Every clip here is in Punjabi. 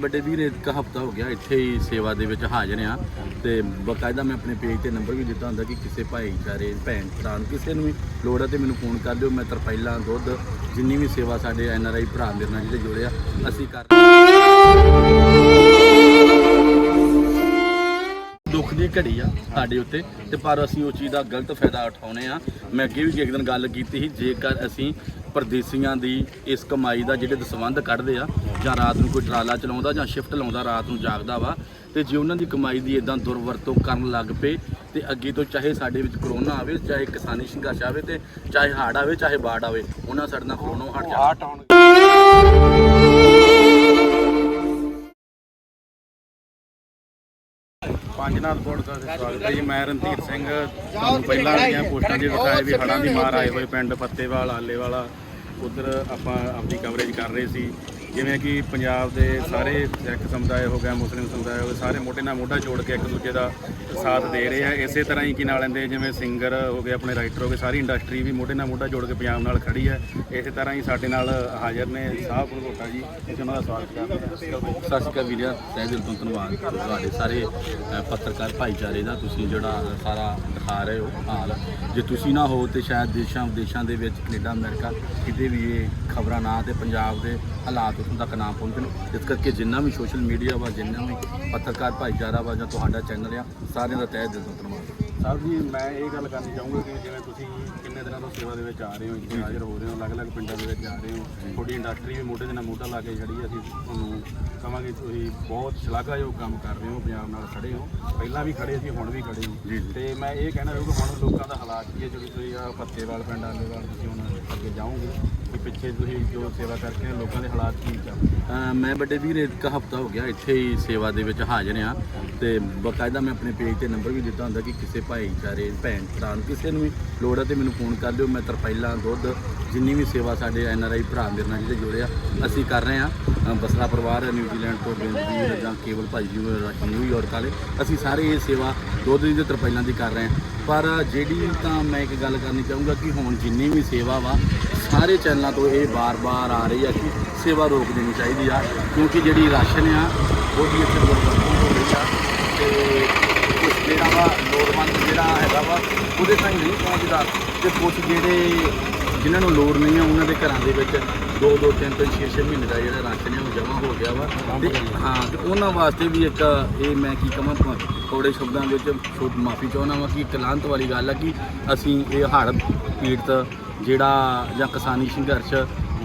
ਵੱਡੇ ਵੀਰ, ਇੱਕ ਹਫਤਾ ਹੋ ਗਿਆ ਇੱਥੇ ਹੀ ਸੇਵਾ ਦੇ ਵਿੱਚ ਹਾਜ਼ਰ ਆ ਤੇ ਬਕਾਇਦਾ ਮੈਂ ਆਪਣੇ ਪੇਜ ਤੇ ਨੰਬਰ ਵੀ ਦਿੱਤਾ ਹੁੰਦਾ ਕਿ ਕਿਸੇ ਭਾਈਚਾਰੇ ਭੈਣ ਭਰਾ ਨੂੰ ਕਿਸੇ ਨੂੰ ਵੀ ਲੋੜ ਹੈ ਤੇ ਮੈਨੂੰ ਫੋਨ ਕਰ ਦਿਓ। ਮੈਂ ਤਰਪਾਈਲਾਂ ਦੁੱਧ, ਜਿੰਨੀ ਵੀ ਸੇਵਾ ਸਾਡੇ ਐਨ ਆਰ ਆਈ ਭਰਾ ਮੇਰੇ ਨਾਲ ਜਿਹੜੇ ਜੁੜੇ ਆ, ਅਸੀਂ ਕਰ ਦੁੱਖ ਦੀ ਘੜੀ ਆ ਸਾਡੇ ਉੱਤੇ ਤੇ ਪਰ ਅਸੀਂ ਉਹ ਚੀਜ਼ ਦਾ ਗਲਤ ਫਾਇਦਾ ਉਠਾਉਨੇ ਆ। ਮੈਂ ਅੱਗੇ ਵੀ ਇੱਕ ਦਿਨ ਗੱਲ ਕੀਤੀ ਸੀ, ਜੇਕਰ ਅਸੀਂ ਪਰਦੇਸੀਆਂ ਦੀ ਇਸ ਕਮਾਈ ਦਾ ਜਿਹੜੇ ਦਸਵੰਧ ਕੱਢਦੇ ਆ ਜਾਂ ਰਾਤ ਨੂੰ ਕੋਈ ਟਰਾਲਾ ਚਲਾਉਂਦਾ ਜਾਂ ਸ਼ਿਫਟ ਲਾਉਂਦਾ ਰਾਤ ਨੂੰ ਜਾਗਦਾ ਵਾ ਤੇ ਜੇ ਉਹਨਾਂ ਦੀ ਕਮਾਈ ਦੀ ਇਦਾਂ ਦੁਰਵਰਤੋਂ ਕਰਨ ਲੱਗ ਪਏ ਤੇ ਅੱਗੇ ਤੋਂ ਚਾਹੇ ਸਾਡੇ ਵਿੱਚ ਕਰੋਨਾ ਆਵੇ ਚਾਹੇ ਕਿਸਾਨੀ ਸੰਘਰਸ਼ ਆਵੇ ਤੇ ਚਾਹੇ ਹੜ੍ਹ ਆਵੇ ਚਾਹੇ ਬਾੜ ਆਵੇ ਉਹਨਾਂ ਸਾਡੇ ਨਾਲ ਖਲੋਣੋਂ ਹਟ ਜਾ ਹਟ ਆਉਣ ਪੰਜਨਾਥ ਕੋਟ ਦਾ ਸਵਾਗਤ ਹੈ ਜੀ। ਮੈਂ ਰਣਧੀਰ ਸਿੰਘ ਤੁਹਾਨੂੰ ਪਹਿਲਾਂ ਵਾਲੀਆਂ ਪੋਸਟਾਂ 'ਚ ਦਿਖਾਇਆ ਵੀ ਹੜ੍ਹਾਂ ਦੀ ਮਾਰ ਆਏ ਹੋਏ ਪਿੰਡ ਫੱਤੇਵਾਲ ਆਲੇਵਾਲਾ ਉਧਰ ਆਪਾਂ ਆਪਣੀ ਕਵਰੇਜ ਕਰ ਰਹੇ ਸੀ। ਜਿਵੇਂ ਕਿ ਪੰਜਾਬ ਦੇ ਸਾਰੇ ਸਿੱਖ ਸਮੁਦਾਇ ਹੋ ਗਿਆ, ਮੁਸਲਿਮ ਸਮੁਦਾਇ ਹੋ ਗਿਆ, ਸਾਰੇ ਮੋਢੇ ਨਾਲ ਮੋਢਾ ਜੋੜ ਕੇ ਇੱਕ ਦੂਜੇ ਦਾ ਸਾਥ ਦੇ ਰਹੇ ਆ। ਇਸੇ ਤਰ੍ਹਾਂ ਹੀ ਕੀ ਨਾਲ ਲੈਂਦੇ ਜਿਵੇਂ ਸਿੰਗਰ ਹੋ ਗਏ, ਆਪਣੇ ਰਾਈਟਰ ਹੋ ਗਏ, ਸਾਰੀ ਇੰਡਸਟਰੀ ਵੀ ਮੋਢੇ ਨਾਲ ਮੋਢਾ ਜੋੜ ਕੇ ਪੰਜਾਬ ਨਾਲ ਖੜੀ ਹੈ ਇਸੇ ਤਰ੍ਹਾਂ ਹੀ ਸਾਡੇ ਨਾਲ ਹਾਜ਼ਰ ਨੇ ਸਾਹਿਬ ਭਗੋਟਾ ਜੀ ਅਸੀਂ ਉਹਨਾਂ ਦਾ ਸਵਾਗਤ ਕਰਦੇ ਸਤਿ ਸ਼੍ਰੀ ਅਕਾਲ ਵੀਰਿਆ ਤਹਿ ਦਿਲ ਤੋਂ ਧੰਨਵਾਦ ਤੁਹਾਡੇ ਸਾਰੇ ਪੱਤਰਕਾਰ ਭਾਈਚਾਰੇ ਦਾ, ਤੁਸੀਂ ਜਿਹੜਾ ਸਾਰਾ ਦਿਖਾ ਰਹੇ ਹੋ ਹਾਲ। ਜੇ ਤੁਸੀਂ ਨਾ ਹੋ ਤੇ ਸ਼ਾਇਦ ਦੇਸ਼ਾਂ ਵਿਦੇਸ਼ਾਂ ਦੇ ਵਿੱਚ, ਕੈਨੇਡਾ, ਅਮਰੀਕਾ ਕਿਤੇ ਵੀ ਇਹ ਖਬਰਾਂ ਨਾ ਤੇ ਪੰਜਾਬ ਦੇ ਹਾਲਾਤ ਉੱਥੋਂ ਤੱਕ ਨਾ ਪਹੁੰਚਣ। ਇਸ ਕਰਕੇ ਜਿੰਨਾ ਵੀ ਸੋਸ਼ਲ ਮੀਡੀਆ ਵਾ ਜਿੰਨਾ ਵੀ ਪੱਤਰਕਾਰ ਭਾਈਚਾਰਾ ਵਾ ਜਾਂ ਤੁਹਾਡਾ ਚੈਨਲ ਆ ਸਾਰਿਆਂ ਦਾ ਤਹਿ ਦਿਲ ਤੋਂ ਧੰਨਵਾਦ। ਸਾਹਿਬ ਜੀ ਮੈਂ ਇਹ ਗੱਲ ਕਰਨੀ ਚਾਹੂੰਗਾ ਕਿ ਜਿਵੇਂ ਤੁਸੀਂ ਕਿੰਨੇ ਦਿਨਾਂ ਤੋਂ ਸੇਵਾ ਦੇ ਵਿੱਚ ਆ ਰਹੇ ਹੋ ਇੱਥੇ ਹਾਜ਼ਰ ਹੋ ਰਹੇ ਹੋ ਅਲੱਗ-ਅਲੱਗ ਪਿੰਡਾਂ ਦੇ ਵਿੱਚ ਆ ਰਹੇ ਹੋ ਤੁਹਾਡੀ ਇੰਡਸਟਰੀ ਵੀ ਮੋਢੇ ਦੇ ਨਾਲ ਮੋਢਾ ਲਾ ਕੇ ਖੜੀ ਅਸੀਂ ਤੁਹਾਨੂੰ ਕਹਾਂਗੇ ਤੁਸੀਂ ਬਹੁਤ ਸ਼ਲਾਘਾਯੋਗ ਕੰਮ ਕਰ ਰਹੇ ਹੋ ਪੰਜਾਬ ਨਾਲ ਖੜੇ ਹੋ। ਪਹਿਲਾਂ ਵੀ ਖੜੇ ਸੀ ਹੁਣ ਵੀ ਖੜੇ ਹੋ। ਤੇ ਮੈਂ ਇਹ ਕਹਿਣਾ ਚਾਹੂੰਗਾ ਹੁਣ ਲੋਕਾਂ ਦਾ ਹਾਲਾਤ ਕੀ ਹੈ ਜਿਹੜੀ ਤੁਸੀਂ ਆ ਫੱਤੇਵਾਲ ਪਿੰਡ ਆਲੇਵਾਲ ਤੁਸੀਂ ਹੁਣ ਅੱਗੇ ਜਾਓਗੇ ਕਿ ਪਿੱਛੇ ਤੁਸੀਂ ਜੋ ਸੇਵਾ ਕਰਕੇ ਲੋਕਾਂ ਦੇ ਹਾਲਾਤ ਠੀਕ ਆ। ਮੈਂ ਵੱਡੇ ਵੀਰ, ਇੱਕ ਹਫਤਾ ਹੋ ਗਿਆ ਇੱਥੇ ਹੀ ਸੇਵਾ ਦੇ ਵਿੱਚ ਹਾਜ਼ਰ ਆ ਤੇ ਬਕਾਇਦਾ ਮੈਂ ਆਪਣੇ ਪੇਜ ਤੇ ਨੰਬਰ ਵੀ ਦਿੱਤਾ ਹੁੰਦਾ ਕਿ ਕਿਸੇ ਭਾਈਚਾਰੇ, ਭੈਣ ਭਰਾ ਨੂੰ ਕਿਸੇ ਨੂੰ ਵੀ ਲੋੜ ਹੈ ਤੇ ਮੈਨੂੰ ਫੋਨ ਕਰ ਲਿਓ। ਮੈਂ ਤਰਪਾਈਲਾਂ ਦੁੱਧ, ਜਿੰਨੀ ਵੀ ਸੇਵਾ ਸਾਡੇ ਐਨ ਆਰ ਆਈ ਭਰਾ ਮੇਰੇ ਨਾਲ ਜਿਹੜੇ ਜੁੜੇ ਆ, ਅਸੀਂ ਕਰ ਰਹੇ ਆ ਬਸਰਾ ਪਰਿਵਾਰ ਨਿਊਜ਼ੀਲੈਂਡ ਤੋਂ ਬੇਨਤੀ ਜਾਂ ਕੇਵਲ ਭਾਈ ਜੀ ਨਿਊਯਾਰਕ ਵਾਲੇ, ਅਸੀਂ ਸਾਰੇ ਇਹ ਸੇਵਾ ਦੁੱਧ ਦੀ ਤੇ ਤਰਪਾਈਲਾਂ ਦੀ ਕਰ ਰਹੇ ਆ ਪਰ ਜਿਹੜੀ ਤਾਂ ਮੈਂ ਇੱਕ ਗੱਲ ਕਰਨੀ ਚਾਹੂੰਗਾ ਕਿ ਹੁਣ ਜਿੰਨੀ ਵੀ ਸੇਵਾ ਵਾ ਸਾਰੇ ਚੈਨਲਾਂ ਤੋਂ ਇਹ ਬਾਰ-ਬਾਰ ਆ ਰਹੀ ਆ ਕਿ ਸੇਵਾ ਰੋਕ ਦੇਣੀ ਚਾਹੀਦੀ ਆ ਕਿਉਂਕਿ ਜਿਹੜੀ ਰਾਸ਼ਨ ਆ ਉਹਦੀ ਇੱਥੇ ਦੁਰਵਰਤੋਂ ਹੋ ਰਹੀ ਆ। ਤੇ ਕੁਝ ਜਿਹੜਾ ਵਾ ਲੋੜਵੰਦ ਜਿਹੜਾ ਹੈਗਾ ਵਾ ਉਹਦੇ ਤਾਈਂ ਨਹੀਂ ਪਹੁੰਚਦਾ। ਤੇ ਕੁਝ ਜਿਹੜੇ ਜਿਨ੍ਹਾਂ ਨੂੰ ਲੋੜ ਨਹੀਂ ਆ ਉਹਨਾਂ ਦੇ ਘਰਾਂ ਦੇ ਵਿੱਚ 2 2 3 3 6 6 ਮਹੀਨੇ ਦਾ ਜਿਹੜਾ ਰਾਸ਼ਨ ਹੈ ਉਹ ਜਮ੍ਹਾਂ ਹੋ ਗਿਆ ਵਾ। ਤੇ ਹਾਂ ਤੇ ਉਹਨਾਂ ਵਾਸਤੇ ਵੀ ਇੱਕ ਇਹ ਮੈਂ ਕੀ ਕਹਾਂ ਥੋੜੇ ਸ਼ਬਦਾਂ ਵਿੱਚ ਮਾਫੀ ਚਾਹੁੰਦਾ ਵਾਂ ਕਿ ਇੱਕ ਲਾਂਤ ਵਾਲੀ ਗੱਲ ਆ ਕਿ ਅਸੀਂ ਇਹ ਹੜ੍ਹ ਪੀੜਤ ਜਿਹੜਾ ਜਾਂ ਕਿਸਾਨੀ ਸੰਘਰਸ਼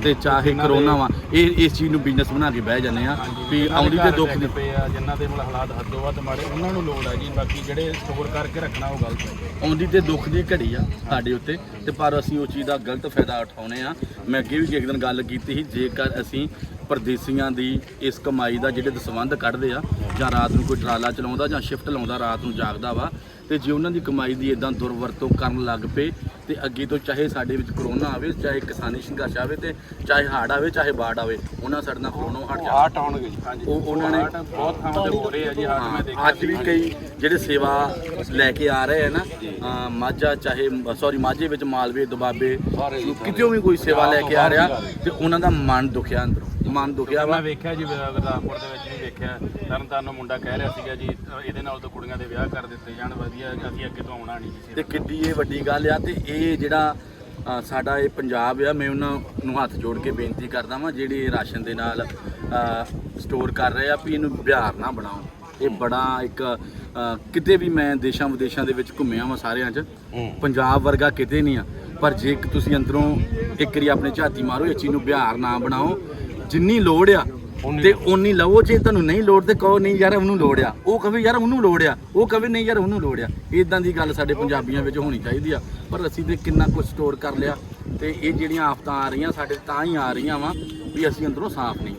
ਤੇ ਚਾਹੇ ਕਰੋਨਾ ਵਾ ਇਹ ਇਸ ਚੀਜ਼ ਨੂੰ ਬਿਜ਼ਨਸ ਬਣਾ ਕੇ ਬਹਿ ਜਾਂਦੇ ਆ ਵੀ ਆਉਂਦੀ ਤੇ ਦੁੱਖ ਦੀ ਪਏ ਆ ਜਿਨ੍ਹਾਂ ਦੇ ਮਤਲਬ ਹਾਲਾਤ ਹੱਦੋਂ ਵੱਧ ਮਾੜੇ ਉਹਨਾਂ ਨੂੰ ਲੋੜ ਹੈ ਜੀ ਬਾਕੀ ਜਿਹੜੇ ਸਟੋਰ ਕਰਕੇ ਰੱਖਣਾ ਉਹ ਗਲਤ ਹੈ। ਆਉਂਦੀ ਤੇ ਦੁੱਖ ਦੀ ਘੜੀ ਆ ਸਾਡੇ ਉੱਤੇ ਤੇ ਪਰ ਅਸੀਂ ਉਹ ਚੀਜ਼ ਦਾ ਗਲਤ ਫਾਇਦਾ ਉਠਾਉਨੇ ਆ। ਮੈਂ ਅੱਗੇ ਵੀ ਇੱਕ ਦਿਨ ਗੱਲ ਕੀਤੀ ਸੀ ਜੇਕਰ ਅਸੀਂ ਪਰਦੇਸੀਆਂ ਦੀ ਇਸ ਕਮਾਈ ਦਾ ਜਿਹੜੇ ਦਸਵੰਧ ਕੱਢਦੇ ਆ ਜਾਂ ਰਾਤ ਨੂੰ ਕੋਈ ਟਰਾਲਾ ਚਲਾਉਂਦਾ ਜਾਂ ਸ਼ਿਫਟ ਲਾਉਂਦਾ ਰਾਤ ਨੂੰ ਜਾਗਦਾ ਵਾ ਤੇ ਜੇ ਉਹਨਾਂ ਦੀ ਕਮਾਈ ਦੀ ਇਦਾਂ ਦੁਰਵਰਤੋਂ ਕਰਨ ਲੱਗ ਪਏ ਤੇ ਅੱਗੇ ਤੋਂ ਚਾਹੇ ਸਾਡੇ ਵਿੱਚ ਕਰੋਨਾ ਆਵੇ ਚਾਹੇ ਕਿਸਾਨੀ ਸੰਘਰਸ਼ ਆਵੇ ਤੇ ਚਾਹੇ ਹੜ੍ਹ ਆਵੇ ਚਾਹੇ ਬਾੜ ਆਵੇ ਉਹਨਾਂ ਸਾਡੇ ਨਾਲ ਖਲੋਣੋਂ ਹਟ ਜਾ ਹਟ ਆਉਣਗੇ ਜੀ। ਉਹ- ਉਹਨਾਂ ਨੇ- ਬਹੁਤ ਥਾਵਾਂ ਤੇ ਹੋ ਰਹੇ ਆ ਜੀ ਹਾਰਟ ਮੈਂ ਦੇਖਿਆ ਅੱਜ ਵੀ ਕਈ ਜਿਹੜੇ ਸੇਵਾ ਲੈ ਕੇ ਆ ਰਹੇ ਆ ਨਾ ਮਾਝਾ ਚਾਹੇ ਸੌਰੀ ਮਾਝੇ ਵਿੱਚ ਮਾਲਵੇ ਦੁਬਾਬੇ ਕਿਤੇ ਵੀ ਕੋਈ ਸੇਵਾ ਲੈ ਕੇ ਆ ਰਿਹਾ ਤੇ ਉਹਨਾਂ ਦਾ ਮਨ ਦੁਖਿਆ ਅੰਦਰੋਂ। ਮਨ ਦੁਖਿਆ ਵਾ। ਮੈਂ ਵੇਖਿਆ ਜੀ ਗੁਰਦਾਸਪੁਰ ਦੇ ਵਿੱਚ ਵੀ ਵੇਖਿਆ। ਤਰਨਤਾਰਨ ਨੂੰ ਮੁੰਡਾ ਕਹਿ ਰਿਹਾ ਸੀਗਾ ਜੀ ਇਹਦੇ ਨਾਲ ਤਾਂ ਕੁੜੀਆਂ ਦੇ ਵਿਆਹ ਕਰ ਦਿੱਤੇ ਜਾਣ ਵਧੀਆ ਅਸੀਂ ਅੱਗੇ ਤੋਂ ਆਉਣਾ ਨਹੀਂ ਜੀ ਤੇ ਕਿੱਡੀ ਇਹ ਵੱਡੀ ਗੱਲ ਆ ਤੇ ਇਹ ਜਿਹੜਾ ਸਾਡਾ ਇਹ ਪੰਜਾਬ ਆ ਮੈਂ ਉਹਨਾਂ ਨੂੰ ਹੱਥ ਜੋੜ ਕੇ ਬੇਨਤੀ ਕਰਦਾ ਵਾਂ ਜਿਹੜੇ ਰਾਸ਼ਨ ਦੇ ਨਾਲ ਸਟੋਰ ਕਰ ਰਹੇ ਆ ਵੀ ਇਹਨੂੰ ਬਿਹਾਰ ਨਾ ਬਣਾਓ। ਇਹ ਬੜਾ ਇੱਕ ਕਿਤੇ ਵੀ ਮੈਂ ਦੇਸ਼ਾਂ ਵਿਦੇਸ਼ਾਂ ਦੇ ਵਿੱਚ ਘੁੰਮਿਆ ਵਾਂ ਸਾਰਿਆਂ 'ਚ ਪੰਜਾਬ ਵਰਗਾ ਕਿਤੇ ਨਹੀਂ ਆ। ਪਰ ਜੇ ਤੁਸੀਂ ਅੰਦਰੋਂ ਇੱਕ ਵਾਰੀ ਆਪਣੇ ਝਾਤੀ ਮਾਰੋ ਇਹ ਚੀਜ਼ ਨੂੰ ਬਿਹਾਰ ਨਾ ਬਣਾਓ ਜਿੰਨੀ ਲੋੜ ਆ ਤੇ ਉਨੀ ਲਵੋ ਜੇ ਤੁਹਾਨੂੰ ਨਹੀਂ ਲੋੜ ਤੇ ਕਹੋ ਨਹੀਂ ਯਾਰ ਉਹਨੂੰ ਲੋੜ ਆ। ਉਹ ਕਹੇ ਯਾਰ ਉਹਨੂੰ ਲੋੜ ਆ ਉਹ ਕਹੇ ਨਹੀਂ ਯਾਰ ਉਹਨੂੰ ਲੋੜ ਆ। ਇਦਾਂ ਦੀ ਗੱਲ ਸਾਡੇ ਪੰਜਾਬੀਆਂ ਵਿੱਚ ਹੋਣੀ ਚਾਹੀਦੀ ਆ। ਪਰ ਅਸੀਂ ਤੇ ਕਿੰਨਾ ਕੁਝ ਸਟੋਰ ਕਰ ਲਿਆ ਤੇ ਇਹ ਜਿਹੜੀਆਂ ਆਫਤਾਂ ਆ ਰਹੀਆਂ ਸਾਡੇ ਤਾਂ ਹੀ ਆ ਰਹੀਆਂ ਵਾ ਵੀ ਅਸੀਂ ਅੰਦਰੋਂ ਸਾਫ਼ ਨਹੀਂ।